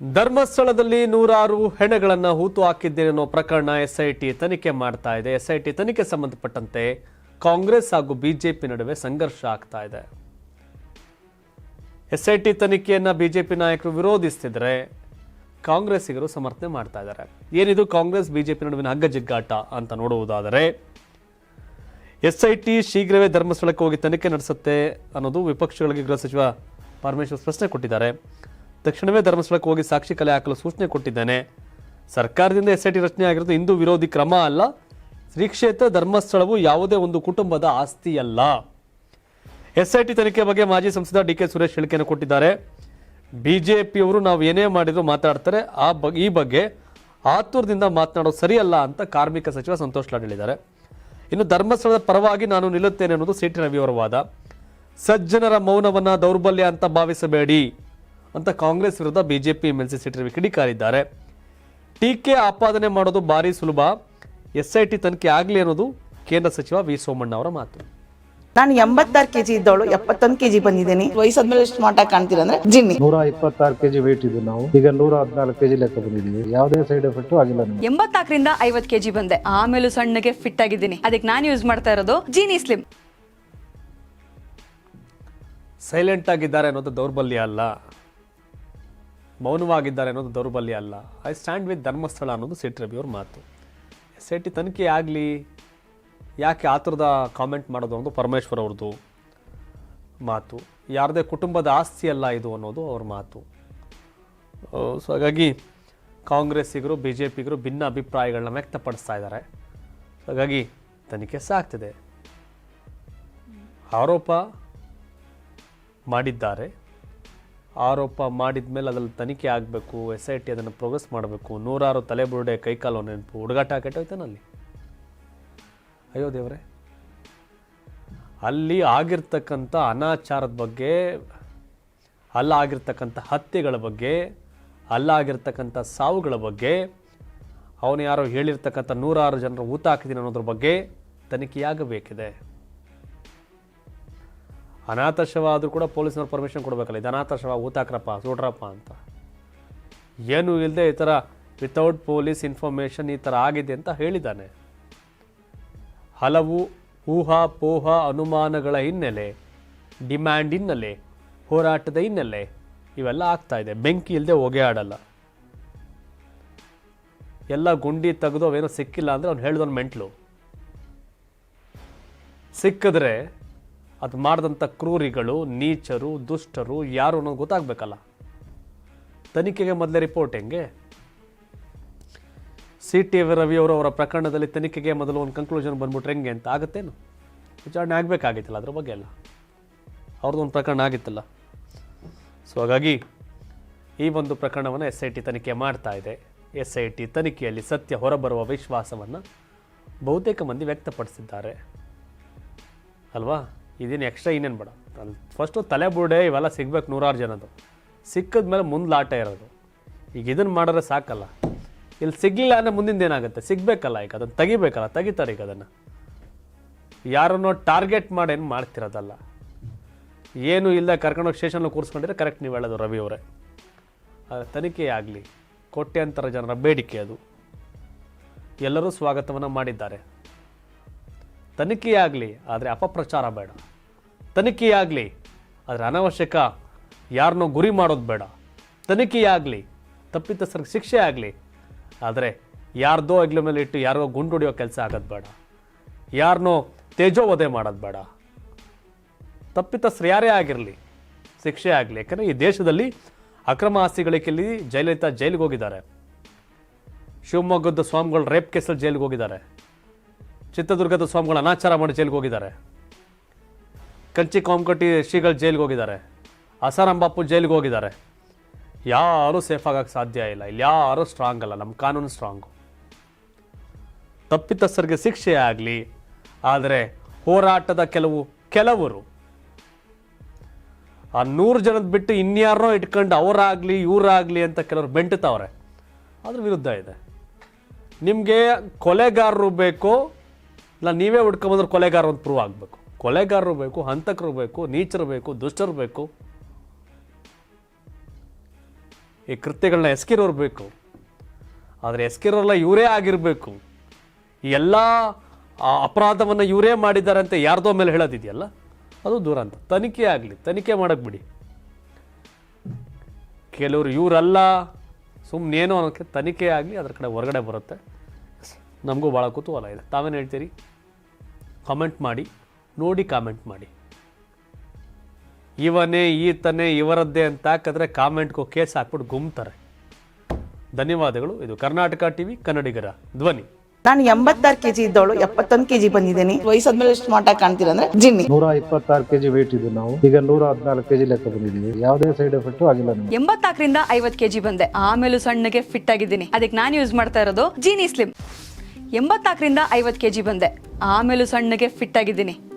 ಧರ್ಮಸ್ಥಳದಲ್ಲಿ ನೂರಾರು ಹೆಣಗಳನ್ನು ಹೂತು ಹಾಕಿದ್ದೇನೆ ಅನ್ನೋ ಪ್ರಕರಣ ಎಸ್ಐಟಿ ತನಿಖೆ ಮಾಡ್ತಾ ಇದೆ. ಎಸ್ಐಟಿ ತನಿಖೆ ಸಂಬಂಧಪಟ್ಟಂತೆ ಕಾಂಗ್ರೆಸ್ ಹಾಗೂ ಬಿಜೆಪಿ ನಡುವೆ ಸಂಘರ್ಷ ಆಗ್ತಾ ಇದೆ. ಎಸ್ಐಟಿ ತನಿಖೆಯನ್ನ ಬಿಜೆಪಿ ನಾಯಕರು ವಿರೋಧಿಸ್ತಿದ್ರೆ ಕಾಂಗ್ರೆಸ್ಸಿಗರು ಸಮರ್ಥನೆ ಮಾಡ್ತಾ ಇದ್ದಾರೆ. ಏನಿದು ಕಾಂಗ್ರೆಸ್ ಬಿಜೆಪಿ ನಡುವಿನ ಹಗ್ಗಜಿಗ್ಗಾಟ ಅಂತ ನೋಡುವುದಾದರೆ, ಎಸ್ಐಟಿ ಶೀಘ್ರವೇ ಧರ್ಮಸ್ಥಳಕ್ಕೆ ಹೋಗಿ ತನಿಖೆ ನಡೆಸುತ್ತೆ ಅನ್ನೋದು ವಿಪಕ್ಷಗಳಿಗೆ ಗೃಹ ಸಚಿವ ಪರಮೇಶ್ವರ್ ಪ್ರಶ್ನೆ ಕೊಟ್ಟಿದ್ದಾರೆ. ತಕ್ಷಣವೇ ಧರ್ಮಸ್ಥಳಕ್ಕೆ ಹೋಗಿ ಸಾಕ್ಷಿ ಕಲೆ ಹಾಕಲು ಸೂಚನೆ ಕೊಟ್ಟಿದ್ದಾನೆ. ಸರ್ಕಾರದಿಂದ ಎಸ್ ಐ ಟಿ ರಚನೆ ಆಗಿರೋದು ಹಿಂದೂ ವಿರೋಧಿ ಕ್ರಮ ಅಲ್ಲ. ಶ್ರೀ ಕ್ಷೇತ್ರ ಧರ್ಮಸ್ಥಳವು ಯಾವುದೇ ಒಂದು ಕುಟುಂಬದ ಆಸ್ತಿಯಲ್ಲ ಎಸ್ ಐ ಟಿ ತನಿಖೆ ಬಗ್ಗೆ ಮಾಜಿ ಸಂಸದ ಡಿ ಕೆ ಸುರೇಶ್ ಹೇಳಿಕೆಯನ್ನು ಕೊಟ್ಟಿದ್ದಾರೆ. ಬಿಜೆಪಿಯವರು ನಾವು ಏನೇ ಮಾಡಿದ್ರು ಮಾತಾಡ್ತಾರೆ. ಆ ಬಗ್ಗೆ ಈ ಬಗ್ಗೆ ಆತುರದಿಂದ ಮಾತನಾಡೋದು ಸರಿಯಲ್ಲ ಅಂತ ಕಾರ್ಮಿಕ ಸಚಿವ ಸಂತೋಷ್ ಲಾಡ್ ಹೇಳಿದ್ದಾರೆ. ಇನ್ನು ಧರ್ಮಸ್ಥಳದ ಪರವಾಗಿ ನಾನು ನಿಲ್ಲುತ್ತೇನೆ ಅನ್ನೋದು ಸಿಟಿ ಅವರ ವಾದ. ಸಜ್ಜನರ ಮೌನವನ್ನ ದೌರ್ಬಲ್ಯ ಅಂತ ಭಾವಿಸಬೇಡಿ. ಅಂತ ಕಾಂಗ್ರೆಸ್ ವಿರುದ್ಧ ಬಿಜೆಪಿ ಎಂಎಲ್ಸಿ ಸಿಟಿ ರವಿ ಕಿಡಿಕಾರಿದ್ದಾರೆ ಟೀಕೆ ಆಪಾದನೆ ಮಾಡೋದು ಭಾರಿ ಸುಲಭ. ಎಸ್ಐಟಿ ತನಿಖೆ ಆಗಲಿ ಅನ್ನೋದು ಕೇಂದ್ರ ಸಚಿವ ವಿ ಸೋಮಣ್ಣ ಅವರ ಮಾತು. ನಾನು ಎಂಬತ್ತಾರು ಕೆಜಿ ಇದ್ದವಳು ಎಪ್ಪತ್ತೊಂದು ಕೆಜಿ ಬಂದಿದ್ದೀನಿ. ವಯಸ್ಸಾದ್ಮೇಲೆ ಸ್ಮಾರ್ಟ್ ಆಗಿ ಕಾಣ್ತೀರ ಅಂದ್ರೆ ಜಿನ್ನಿ. ನೂರ ಇಪ್ಪತ್ತಾರು ಕೆಜಿ ವೇಟ್ ಇದ್ದು ನಾವು. ಈಗ ನೂರ ಹದಿನಾಲ್ಕು ಕೆಜಿ ಲೆಕ್ಕ ಬಂದಿದ್ದೀವಿ. ಯಾವುದೇ ಸೈಡ್ ಎಫೆಕ್ಟ್ ಆಗಿಲ್ಲ ನಮಗೆ. ಎಂಬತ್ನಾಲ್ಕರಿಂದ ಐವತ್ ಕೆಜಿ ಬಂದೆ. ಆಮೇಲೂ ಸಣ್ಣಗೆ ಫಿಟ್ ಆಗಿದ್ದೀನಿ. ಅದಕ್ಕೆ ನಾನು ಯೂಸ್ ಮಾಡ್ತಾ ಇರೋದು ಜೀನಿ ಸ್ಲಿಮ್ ಸೈಲೆಂಟ್ ಆಗಿದ್ದಾರೆ ಅನ್ನೋದು ದೌರ್ಬಲ್ಯ ಅಲ್ಲ. ಮೌನವಾಗಿದ್ದಾರೆ ಅನ್ನೋದು ದೌರ್ಬಲ್ಯ ಅಲ್ಲ. ಐ ಸ್ಟ್ಯಾಂಡ್ ವಿತ್ ಧರ್ಮಸ್ಥಳ ಅನ್ನೋದು ಸಿಟಿ ರವಿ ಅವ್ರ ಮಾತು. ಐ ತನಿಖೆ ಆಗಲಿ, ಯಾಕೆ ಆ ಥರದ ಕಾಮೆಂಟ್ ಮಾಡೋದು ಅನ್ನೋದು ಪರಮೇಶ್ವರ್ ಅವ್ರದ್ದು ಮಾತು. ಯಾರದೇ ಕುಟುಂಬದ ಆಸ್ತಿ ಅಲ್ಲ ಇದು ಅನ್ನೋದು ಅವ್ರ ಮಾತು. ಸೊ ಹಾಗಾಗಿ ಕಾಂಗ್ರೆಸ್ಸಿಗರು ಬಿ ಜೆ ಪಿಗರು ಭಿನ್ನ ಅಭಿಪ್ರಾಯಗಳನ್ನ ವ್ಯಕ್ತಪಡಿಸ್ತಾ ಇದ್ದಾರೆ. ಹಾಗಾಗಿ ತನಿಖೆ ಸಾಗ್ತಿದೆ. ಆರೋಪ ಮಾಡಿದ್ದಾರೆ. ಆರೋಪ ಮಾಡಿದ ಮೇಲೆ ಅದ್ರಲ್ಲಿ ತನಿಖೆ ಆಗಬೇಕು ಎಸ್ ಐ ಟಿ ಅದನ್ನು ಪ್ರೋಗ್ರೆಸ್ ಮಾಡಬೇಕು, ನೂರಾರು ತಲೆಬುರುಡೆ, ಕೈಕಾಲು ನೆನಪು, ಹುಡುಗಾಟ ಕೆಟ್ಟೋಯ್ತಾನಲ್ಲಿ ಅಯ್ಯೋ ದೇವರೇ. ಅಲ್ಲಿ ಆಗಿರ್ತಕ್ಕಂಥ ಅನಾಚಾರದ ಬಗ್ಗೆ ಅಲ್ಲಾಗಿರ್ತಕ್ಕಂಥ ಹತ್ಯೆಗಳ ಬಗ್ಗೆ ಅಲ್ಲಾಗಿರ್ತಕ್ಕಂಥ ಸಾವುಗಳ ಬಗ್ಗೆ, ಅವನು ಯಾರೋ ಹೇಳಿರ್ತಕ್ಕಂಥ ನೂರಾರು ಜನರು ಊತ ಹಾಕಿದ್ದೀನಿ ಅನ್ನೋದ್ರ ಬಗ್ಗೆ ತನಿಖೆಯಾಗಬೇಕಿದೆ. ಅನಾಥ ಶವ ಆದರೂ ಕೂಡ ಪೊಲೀಸ್ನವ್ರು ಪರ್ಮಿಷನ್ ಕೊಡಬೇಕಲ್ಲ, ಇದು ಅನಾಥ ಶವ ಊತಾಕ್ರಪ್ಪ ಸೂಟ್ರಪ್ಪ ಅಂತ. ಏನೂ ಇಲ್ಲದೆ ಈ ಥರ ವಿತೌಟ್ ಪೊಲೀಸ್ ಇನ್ಫಾರ್ಮೇಷನ್ ಈ ಥರ ಆಗಿದೆ ಅಂತ ಹೇಳಿದ್ದಾನೆ. ಹಲವು ಊಹಾ ಪೋಹ ಅನುಮಾನಗಳ ಹಿನ್ನೆಲೆ ಡಿಮ್ಯಾಂಡ್ ಹಿನ್ನೆಲೆ, ಹೋರಾಟದ ಹಿನ್ನೆಲೆ ಇವೆಲ್ಲ ಆಗ್ತಾ ಇದೆ. ಬೆಂಕಿ ಇಲ್ಲದೆ ಹೊಗೆ ಆಡಲ್ಲ. ಎಲ್ಲ ಗುಂಡಿ ತೆಗೆದು ಅವೇನೋ ಸಿಕ್ಕಿಲ್ಲ ಅಂದರೆ ಅವ್ನು ಹೇಳಿದವನು ಮೆಂಟ್ಲು. ಸಿಕ್ಕಿದ್ರೆ ಅದು ಮಾಡಿದಂಥ ಕ್ರೂರಿಗಳು, ನೀಚರು, ದುಷ್ಟರು, ಯಾರು ಅನ್ನೋದು ಗೊತ್ತಾಗಬೇಕಲ್ಲ. ತನಿಖೆಗೆ ಮೊದಲೇ ರಿಪೋರ್ಟ್ ಹೆಂಗೆ? ಸಿ ಟಿ ರವಿ ಅವರು ಅವರ ಪ್ರಕರಣದಲ್ಲಿ ತನಿಖೆಗೆ ಮೊದಲು ಒಂದು ಕನ್ಕ್ಲೂಷನ್ ಬಂದ್ಬಿಟ್ರೆ ಹೆಂಗೆ ಅಂತ ಆಗುತ್ತೇನು? ವಿಚಾರಣೆ ಆಗಬೇಕಾಗಿತ್ತಲ್ಲ ಅದ್ರ ಬಗ್ಗೆ ಎಲ್ಲ? ಅವ್ರದ್ದೊಂದು ಪ್ರಕರಣ ಆಗಿತ್ತಲ್ಲ. ಸೊ ಹಾಗಾಗಿ ಈ ಒಂದು ಪ್ರಕರಣವನ್ನು ಎಸ್ ಐ ಟಿ ತನಿಖೆ ಮಾಡ್ತಾ ಇದೆ. ಎಸ್ ಐ ಟಿ ತನಿಖೆಯಲ್ಲಿ ಸತ್ಯ ಹೊರಬರುವ ವಿಶ್ವಾಸವನ್ನು ಬಹುತೇಕ ಮಂದಿ ವ್ಯಕ್ತಪಡಿಸಿದ್ದಾರೆ. ಅಲ್ವಾ? ಇದೇನು ಎಕ್ಸ್ಟ್ರಾ ಇನ್ನೇನು ಬೇಡ. ಅಲ್ಲಿ ಫಸ್ಟು ತಲೆ ಬುರ್ಡೆ ಇವೆಲ್ಲ ಸಿಗ್ಬೇಕು ನೂರಾರು ಜನದು ಸಿಕ್ಕಿದ ಮೇಲೆ ಮುಂದೆ ಲಾಟ ಇರೋದು. ಈಗ ಇದನ್ನು ಮಾಡಿದ್ರೆ ಸಾಕಲ್ಲ. ಇಲ್ಲಿ ಸಿಗಲಿಲ್ಲ ಅಂದರೆ ಮುಂದಿಂದ ಏನಾಗುತ್ತೆ? ಸಿಗಬೇಕಲ್ಲ ಈಗ, ಅದನ್ನು ತೆಗಿಬೇಕಲ್ಲ, ತೆಗಿತಾರೆ ಈಗ ಅದನ್ನು. ಯಾರನ್ನೋ ಟಾರ್ಗೆಟ್ ಮಾಡಿ ಏನು ಮಾಡ್ತಿರೋದಲ್ಲ. ಏನು ಇಲ್ಲ ಕರ್ಕೊಂಡೋಗಿ ಸ್ಟೇಷನಲ್ಲಿ ಕೂರಿಸ್ಕೊಂಡಿದ್ರೆ ಕರೆಕ್ಟ್ ನೀವು ಹೇಳೋದು ರವಿ ಅವರೇ. ತನಿಖೆ ಆಗಲಿ, ಕೋಟ್ಯಾಂತರ ಜನರ ಬೇಡಿಕೆ ಅದು. ಎಲ್ಲರೂ ಸ್ವಾಗತವನ್ನು ಮಾಡಿದ್ದಾರೆ. ತನಿಖೆಯಾಗಲಿ ಆದರೆ ಅಪಪ್ರಚಾರ ಬೇಡ. ತನಿಖೆಯಾಗಲಿ, ಆದರೆ ಅನವಶ್ಯಕ ಯಾರನ್ನೋ ಗುರಿ ಮಾಡೋದು ಬೇಡ. ತನಿಖೆಯಾಗಲಿ, ತಪ್ಪಿತಸ್ಥರಿಗೆ ಶಿಕ್ಷೆ ಆಗಲಿ, ಆದರೆ ಯಾರ್ದೋ ಹೆಗ್ಲ ಮೇಲೆ ಇಟ್ಟು ಯಾರಿಗೋ ಗುಂಡು ಹೊಡೆಯೋ ಕೆಲಸ ಆಗೋದು ಬೇಡ. ಯಾರನ್ನೋ ತೇಜೋವಧೆ ಮಾಡೋದು ಬೇಡ. ತಪ್ಪಿತಸ್ಥರು ಯಾರೇ ಆಗಿರಲಿ, ಶಿಕ್ಷೆ ಆಗಲಿ, ಯಾಕಂದರೆ ಈ ದೇಶದಲ್ಲಿ ಅಕ್ರಮ ಆಸ್ತಿ ಗಳಿಕೆಯಲ್ಲಿ ಜಯಲಲಿತಾ ಜೈಲಿಗೆ ಹೋಗಿದ್ದಾರೆ. ಶಿವಮೊಗ್ಗದ ಸ್ವಾಮಿಗಳು ರೇಪ್ ಕೇಸಲ್ಲಿ ಜೈಲಿಗೆ ಹೋಗಿದ್ದಾರೆ. ಚಿತ್ರದುರ್ಗದ ಸ್ವಾಮಿಗಳು ಅನಾಚಾರ ಮಾಡಿ ಜೈಲಿಗೆ ಹೋಗಿದ್ದಾರೆ. ಕಂಚಿ ಕೋಮಕಟ್ಟಿ ಶ್ರೀಗಳು ಜೈಲಿಗೆ ಹೋಗಿದ್ದಾರೆ. ಅಸಾರಾಂಬಾಪು ಜೈಲಿಗೆ ಹೋಗಿದ್ದಾರೆ. ಯಾರೂ ಸೇಫ್ ಆಗೋಕ್ಕೆ ಸಾಧ್ಯ ಇಲ್ಲ. ಇಲ್ಲಿ ಯಾರೂ ಸ್ಟ್ರಾಂಗ್ ಅಲ್ಲ. ನಮ್ಮ ಕಾನೂನು ಸ್ಟ್ರಾಂಗು ತಪ್ಪಿತಸ್ಥರಿಗೆ ಶಿಕ್ಷೆ ಆಗಲಿ, ಆದರೆ ಹೋರಾಟದ ಕೆಲವು, ಕೆಲವರು. ಆ ನೂರು ಜನದ ಬಿಟ್ಟು ಇನ್ಯಾರನೋ ಇಟ್ಕೊಂಡು ಅವರಾಗಲಿ, ಇವರಾಗಲಿ ಅಂತ ಕೆಲವರು ಬೆಂಟುತ್ತವ್ರೆ. ಅದ್ರ ವಿರುದ್ಧ ಇದೆ. ನಿಮಗೆ ಕೊಲೆಗಾರರು ಬೇಕು, ಇಲ್ಲ ನೀವೇ ಹುಡ್ಕೊಂಬಂದ್ರೆ ಕೊಲೆಗಾರರು ಅಂತ ಪ್ರೂವ್ ಆಗಬೇಕು. ಕೊಲೆಗಾರರು ಬೇಕು, ಹಂತಕರು ಬೇಕು, ನೀಚರು ಬೇಕು, ದುಷ್ಟರು ಬೇಕು. ಈ ಕೃತ್ಯಗಳನ್ನ ಎಸ್ಕಿರೋರು ಬೇಕು. ಆದರೆ ಎಸ್ಕಿರೋಲ್ಲ ಇವರೇ ಆಗಿರಬೇಕು. ಈ ಎಲ್ಲ ಅಪರಾಧವನ್ನು ಇವರೇ ಮಾಡಿದ್ದಾರೆ ಅಂತ ಯಾರ್ದೋ ಮೇಲೆ ಹೇಳೋದಿದೆಯಲ್ಲ? ಅದು ದೂರ ಅಂತ ತನಿಖೆ ಆಗಲಿ, ತನಿಖೆ ಮಾಡಕ್ಕೆ ಬಿಡಿ. ಕೆಲವರು ಇವರಲ್ಲ ಸುಮ್ಮನೇನೋ ಅನ್ನೋಕ್ಕೆ ತನಿಖೆ ಆಗಲಿ, ಅದ್ರ ಕಡೆ ಹೊರಗಡೆ ಬರುತ್ತೆ. ನಮಗೂ ಭಾಳ ಕುತೂಹಲ ಇದೆ. ತಾವೇನು ಹೇಳ್ತೀರಿ? ಕಾಮೆಂಟ್ ಮಾಡಿ. ನೋಡಿ ಕಾಮೆಂಟ್ ಮಾಡಿ. ಇವನೇ ಈತನೇ ಇವರದ್ದೇ ಅಂತ ಹಾಕಿದ್ರೆ ಕಾಮೆಂಟ್ಗೂ ಕೇಸ್ ಹಾಕ್ಬಿಟ್ಟು ಗುಮ್ತಾರೆ. ಧನ್ಯವಾದಗಳು. ಇದು ಕರ್ನಾಟಕ ಟಿವಿ ಕನ್ನಡಿಗರ ಧ್ವನಿ. ನಾನು ಎಂಬತ್ತಾರು ಕೆಜಿ ಇದ್ದವಳು ಎಪ್ಪತ್ತೊಂದು ಕೆಜಿ ಬಂದಿದ್ದೀನಿ. ವಯಸ್ಸಾದ್ಮೇಲೆ ಎಷ್ಟು ಮಾಟ ಕಾಣ್ತೀರ ಅಂದ್ರೆ ಜಿನ್ನಿ. ನೂರ ಇಪ್ಪತ್ತಾರು ಕೆಜಿ ವೇಟ್ ಇದ್ದು ನಾವು. ಈಗ ನೂರ ಹದಿನಾಲ್ಕು ಕೆಜಿ ಲೆಕ್ಕ ಬಂದಿದ್ದೀವಿ. ಯಾವುದೇ ಸೈಡ್ ಎಫೆಕ್ಟ್ ಆಗಿಲ್ಲ ಎಂಬತ್ತಾಕರಿಂದ ಎಂಬತ್ನಾಲ್ಕರಿಂದ ಐವತ್ ಕೆಜಿ ಬಂದೆ. ಆಮೇಲೂ ಸಣ್ಣಗೆ ಫಿಟ್ ಆಗಿದ್ದೀನಿ. ಅದಕ್ಕೆ ನಾನು ಯೂಸ್ ಮಾಡ್ತಾ ಇರೋದು ಜೀನಿ ಸ್ಲಿಮ್ ಎಂಬತ್ನಾಲ್ಕರಿಂದ ಐವತ್ತು ಕೆಜಿ ಬಂದೆ. ಆಮೇಲೂ ಸಣ್ಣಗೆ ಫಿಟ್ ಆಗಿದ್ದೀನಿ.